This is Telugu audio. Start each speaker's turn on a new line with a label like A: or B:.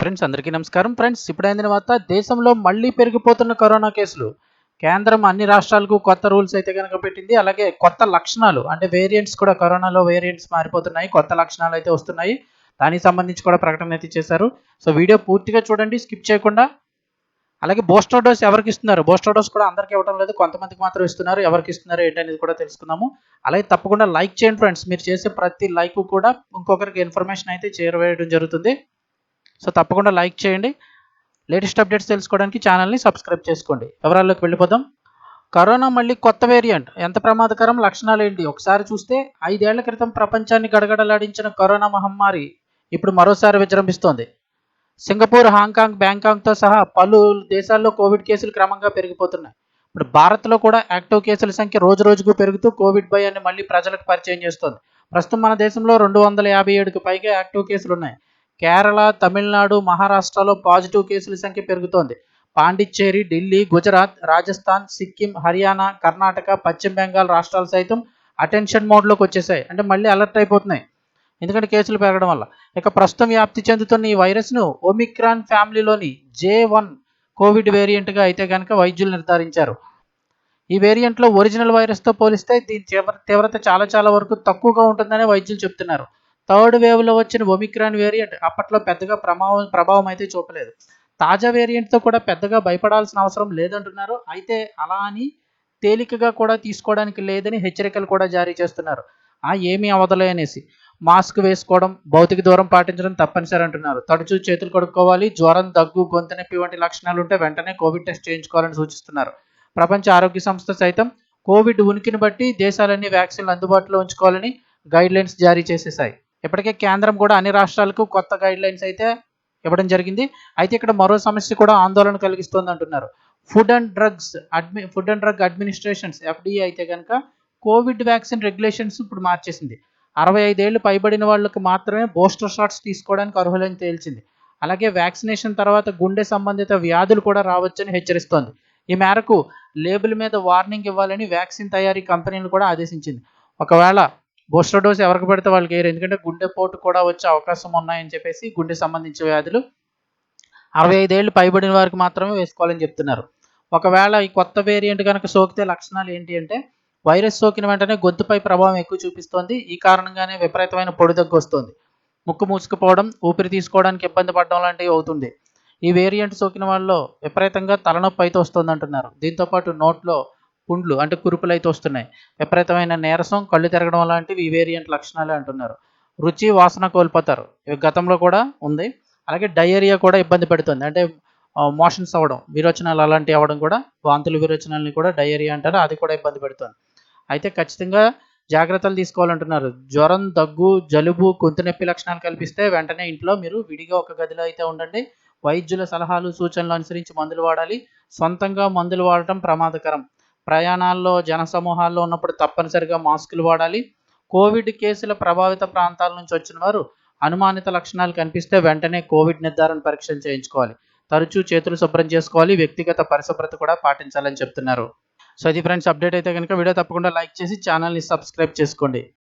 A: ఫ్రెండ్స్ అందరికీ నమస్కారం. ఫ్రెండ్స్ ఇప్పుడైన తర్వాత దేశంలో మళ్ళీ పెరిగిపోతున్న కరోనా కేసులు. కేంద్రం అన్ని రాష్ట్రాలకు కొత్త రూల్స్ అయితే కనుక పెట్టింది. అలాగే కొత్త లక్షణాలు అంటే వేరియంట్స్ కూడా కరోనాలో వేరియంట్స్ మారిపోతున్నాయి. కొత్త లక్షణాలు అయితే వస్తున్నాయి. దానికి సంబంధించి కూడా ప్రకటన అయితే చేశారు. సో వీడియో పూర్తిగా చూడండి స్కిప్ చేయకుండా. అలాగే బూస్టర్ డోస్ ఎవరికి ఇస్తున్నారు? బూస్టర్ డోస్ కూడా అందరికీ ఇవ్వడం లేదు. కొంతమందికి మాత్రం ఇస్తున్నారు. ఎవరికి ఇస్తున్నారు ఏంటనేది కూడా తెలుసుకుందాము. అలాగే తప్పకుండా లైక్ చేయండి ఫ్రెండ్స్ మీరు చేసే ప్రతి లైక్ కూడా ఇంకొకరికి ఇన్ఫర్మేషన్ అయితే చేరవేయడం జరుగుతుంది. సో తప్పకుండా లైక్ చేయండి. లేటెస్ట్ అప్డేట్స్ తెలుసుకోవడానికి ఛానల్ని సబ్స్క్రైబ్ చేసుకోండి. వివరాల్లోకి వెళ్ళిపోదాం. కరోనా మళ్ళీ కొత్త వేరియంట్. ఎంత ప్రమాదకరం లక్షణాలు ఏంటి ఒకసారి చూస్తే ఐదేళ్ళ క్రితం ప్రపంచాన్ని గడగడలాడించిన కరోనా మహమ్మారి ఇప్పుడు మరోసారి విజృంభిస్తోంది. సింగపూర్ హాంకాంగ్ బ్యాంకాంగ్తో సహా పలు దేశాల్లో కోవిడ్ కేసులు క్రమంగా పెరిగిపోతున్నాయి. ఇప్పుడు భారత్లో కూడా యాక్టివ్ కేసుల సంఖ్య రోజు రోజుకు పెరుగుతూ కోవిడ్ భయాన్ని మళ్ళీ ప్రజలకు పరిచయం చేస్తోంది. ప్రస్తుతం మన దేశంలో రెండు వందల యాభై ఏడుకు పైగా యాక్టివ్ కేసులు ఉన్నాయి కేరళ తమిళనాడు మహారాష్ట్రలో పాజిటివ్ కేసుల సంఖ్య పెరుగుతోంది. పాండిచ్చేరి ఢిల్లీ గుజరాత్ రాజస్థాన్ సిక్కిం హర్యానా కర్ణాటక పశ్చిమ బెంగాల్ రాష్ట్రాలు సైతం అటెన్షన్ మోడ్లోకి వచ్చేసాయి. అంటే మళ్ళీ అలర్ట్ అయిపోతున్నాయి. ఎందుకంటే కేసులు పెరగడం వల్ల. ఇక ప్రస్తుతం వ్యాప్తి చెందుతున్న ఈ వైరస్ను ఒమిక్రాన్ ఫ్యామిలీలోని జే వన్ కోవిడ్ వేరియంట్గా అయితే కనుక వైద్యులు నిర్ధారించారు. ఈ వేరియంట్లో ఒరిజినల్ వైరస్తో పోలిస్తే దీని తీవ్ర తీవ్రత చాలా చాలా వరకు తక్కువగా ఉంటుందని వైద్యులు చెప్తున్నారు. థర్డ్ వేవ్లో వచ్చిన ఒమిక్రాన్ వేరియంట్ అప్పట్లో పెద్దగా ప్రభావం ప్రభావం అయితే చూపలేదు. తాజా వేరియంట్తో కూడా పెద్దగా భయపడాల్సిన అవసరం లేదంటున్నారు. అయితే అలా అని తేలికగా కూడా తీసుకోవడానికి లేదని హెచ్చరికలు కూడా జారీ చేస్తున్నారు. ఆ ఏమీ అవదలే అనేసి. మాస్క్ వేసుకోవడం భౌతిక దూరం పాటించడం తప్పనిసరి అంటున్నారు. తరచూ చేతులు కడుక్కోవాలి జ్వరం దగ్గు గొంతు నొప్పి వంటి లక్షణాలు ఉంటే వెంటనే కోవిడ్ టెస్ట్ చేయించుకోవాలని సూచిస్తున్నారు. ప్రపంచ ఆరోగ్య సంస్థ సైతం కోవిడ్ ఉనికిని బట్టి దేశాలన్నీ వ్యాక్సిన్లు అందుబాటులో ఉంచుకోవాలని గైడ్లైన్స్ జారీ చేసేసాయి ఇప్పటికే కేంద్రం కూడా అన్ని రాష్ట్రాలకు కొత్త గైడ్ లైన్స్ అయితే ఇవ్వడం జరిగింది. అయితే ఇక్కడ మరో సమస్య కూడా ఆందోళన కలిగిస్తోంది అంటున్నారు. Food and drugs అడ్మి food and drug administrations FDA అయితే కనుక కోవిడ్ వ్యాక్సిన్ రెగ్యులేషన్స్ ఇప్పుడు మార్చేసింది. అరవై ఐదేళ్ళు పైబడిన వాళ్ళకి మాత్రమే బూస్టర్ షాట్స్ తీసుకోవడానికి అర్హులని తేల్చింది. అలాగే వ్యాక్సినేషన్ తర్వాత గుండె సంబంధిత వ్యాధులు కూడా రావచ్చని హెచ్చరిస్తోంది. ఈ మేరకు లేబుల్ మీద వార్నింగ్ ఇవ్వాలని వ్యాక్సిన్ తయారీ కంపెనీలు కూడా ఆదేశించింది. ఒకవేళ బూస్టర్ డోస్ ఎవరికి పడితే వాళ్ళకి వేయరు. ఎందుకంటే గుండెపోటు కూడా వచ్చే అవకాశం ఉన్నాయని చెప్పేసి గుండె సంబంధించిన వ్యాధులు అరవై ఐదేళ్ళు పైబడిన వారికి మాత్రమే వేసుకోవాలని చెప్తున్నారు. ఒకవేళ ఈ కొత్త వేరియంట్ కనుక సోకితే లక్షణాలు ఏంటి అంటే వైరస్ సోకిన వెంటనే గొంతుపై ప్రభావం ఎక్కువ చూపిస్తోంది. ఈ కారణంగానే విపరీతమైన పొడి దగ్గు వస్తుంది. ముక్కు మూసుకుపోవడం ఊపిరి తీసుకోవడానికి ఇబ్బంది పడడం లాంటివి అవుతుంది. ఈ వేరియంట్ సోకిన వాళ్ళలో విపరీతంగా తలనొప్పి అయితే వస్తుంది అంటున్నారు దీంతోపాటు నోట్లో పుండ్లు అంటే కురుపులు అయితే వస్తున్నాయి. విపరీతమైన నీరసం కళ్ళు తిరగడం లాంటివి ఈ వేరియంట్ లక్షణాలే అంటున్నారు. రుచి వాసన కోల్పోతారు. ఇవి గతంలో కూడా ఉంది. అలాగే డయేరియా కూడా ఇబ్బంది పెడుతుంది. అంటే మోషన్స్ అవ్వడం విరోచనాలు అలాంటివి అవ్వడం కూడా వాంతులు విరోచనాలని కూడా డయేరియా అంటారు. అది కూడా ఇబ్బంది పెడుతుంది. అయితే ఖచ్చితంగా జాగ్రత్తలు తీసుకోవాలంటున్నారు. జ్వరం దగ్గు జలుబు గొంతు నొప్పి లక్షణాలు కల్పిస్తే వెంటనే ఇంట్లో మీరు విడిగా ఒక గదిలో అయితే ఉండండి. వైద్యుల సలహాలు సూచనలు అనుసరించి మందులు వాడాలి. సొంతంగా మందులు వాడటం ప్రమాదకరం. ప్రయాణాల్లో జన సమూహాల్లో ఉన్నప్పుడు తప్పనిసరిగా మాస్కులు వాడాలి. కోవిడ్ కేసుల ప్రభావిత ప్రాంతాల నుంచి వచ్చిన వారు అనుమానిత లక్షణాలు కనిపిస్తే వెంటనే కోవిడ్ నిర్ధారణ పరీక్షలు చేయించుకోవాలి. తరచూ చేతులు శుభ్రం చేసుకోవాలి. వ్యక్తిగత పరిశుభ్రత కూడా పాటించాలని చెప్తున్నారు. సో ఇది ఫ్రెండ్స్ అప్డేట్ అయితే కనుక వీడియో తప్పకుండా లైక్ చేసి ఛానల్ని సబ్స్క్రైబ్ చేసుకోండి.